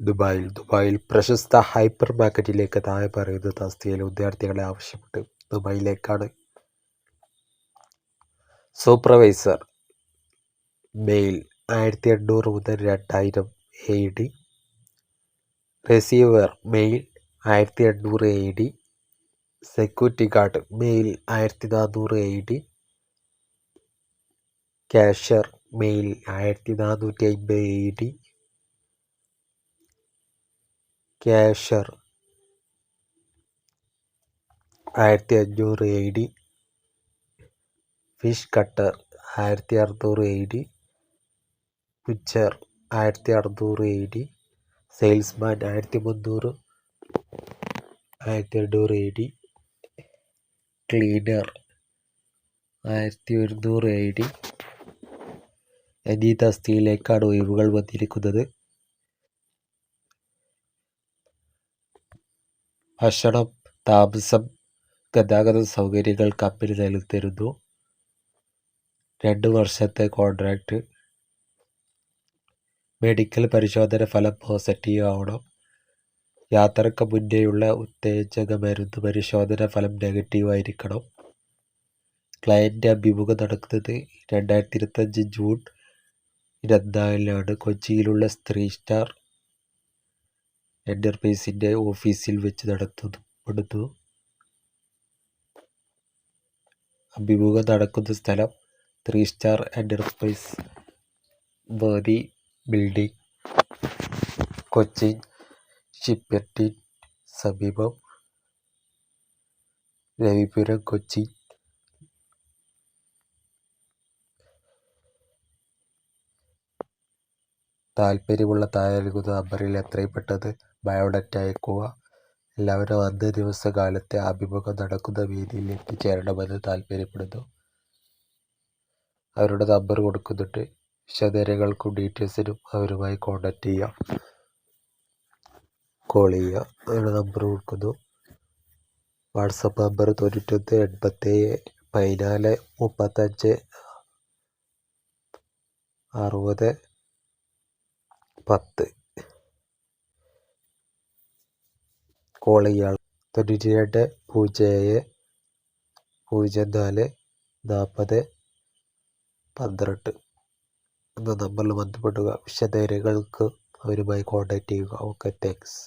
ദുബായിൽ. ദുബായിൽ പ്രശസ്ത ഹൈപ്പർ മാർക്കറ്റിലേക്ക് താഴെ പറയുന്ന തസ്തികയിൽ വിദ്യാർത്ഥികളെ ആവശ്യപ്പെട്ട് ദുബായിലേക്കാണ്. സൂപ്പർവൈസർ മെയിൽ ആയിരത്തി എണ്ണൂറ് മുതൽ രണ്ടായിരം എ ഡി. റിസീവർ മെയിൽ ആയിരത്തി എണ്ണൂറ് A D. Security guard male ആയിരത്തി നാനൂറ് എ ഡി. ക്യാഷ്യർ മെയിൽ ആയിരത്തി നാനൂറ്റി അൻപത് എ ഡി. ക്യാഷ്യർ. ആയിരത്തി അഞ്ഞൂറ് എ ഡി ഫിഷ് കട്ടർ ആയിരത്തി അറുന്നൂറ് എ ഡി പുച്ചർ ആയിരത്തി അറുന്നൂറ് എ ഡി സെയിൽസ്മാൻ ആയിരത്തി മുന്നൂറ് ആയിരത്തി എണ്ണൂറ് എ ഡി ക്ലീനർ ആയിരത്തി ഒരുന്നൂറ് എ ഡി എന്നീ തസ്തിയിലേക്കാണ് ഒഴിവുകൾ വന്നിരിക്കുന്നത്. ഭക്ഷണം താമസം ഗതാഗത സൗകര്യങ്ങൾ കമ്പനി നൽകിത്തരുന്നു രണ്ട് വർഷത്തെ കോൺട്രാക്റ്റ് മെഡിക്കൽ പരിശോധന ഫലം പോസിറ്റീവ് ആവണം. യാത്രയ്ക്ക് മുന്നേയുള്ള ഉത്തേജക മരുന്ന് പരിശോധന ഫലം നെഗറ്റീവ് ആയിരിക്കണം. ക്ലയന്റ് അഭിമുഖം നടക്കുന്നത് രണ്ടായിരത്തി ഇരുപത്തഞ്ച് ജൂൺ ഇരുപത്തിനാലിനാണ്. കൊച്ചിയിലുള്ള സ്ത്രീ സ്റ്റാർ എന്റർപ്രൈസിന്റെ ഓഫീസിൽ വെച്ച് നടത്തപ്പെടുന്നു അഭിമുഖം നടക്കുന്ന സ്ഥലം three star enterprise body building Cochin ഷിപ്പർട്ടിൻ സമീപം രവിപുരം കൊച്ചി താല്പര്യമുള്ള താഴെ അബറിൽ എത്രയും പെട്ടെന്ന് ബയോഡാറ്റ അയക്കുക എല്ലാവരും അന്ന് ദിവസ കാലത്തെ അഭിമുഖം നടക്കുന്ന വേദിയിൽ എത്തിച്ചേരണമെന്ന് താല്പര്യപ്പെടുന്നു. അവരുടെ നമ്പർ കൊടുക്കുന്നുണ്ട്. വിശദവിവരങ്ങൾക്കും ഡീറ്റെയിൽസിനും അവരുമായി കോൺടാക്റ്റ് ചെയ്യാം. കോൾ ചെയ്യുക അവരുടെ നമ്പർ കൊടുക്കുന്നു. വാട്സപ്പ് നമ്പർ തൊണ്ണൂറ്റൊന്ന് എൺപത്തേഴ് പതിനാല് മുപ്പത്തഞ്ച് അറുപത് പത്ത്. കോൾ ചെയ്യുക തൊണ്ണൂറ്റി രണ്ട് പൂജ്യം ഏഴ് പൂജ്യം നാല് നാൽപ്പത് പന്ത്രണ്ട്. എന്ന നമ്പറിൽ ബന്ധപ്പെടുക. വിശദവിവരങ്ങൾക്ക് അവരുമായി കോൺടാക്റ്റ് ചെയ്യുക. Okay thanks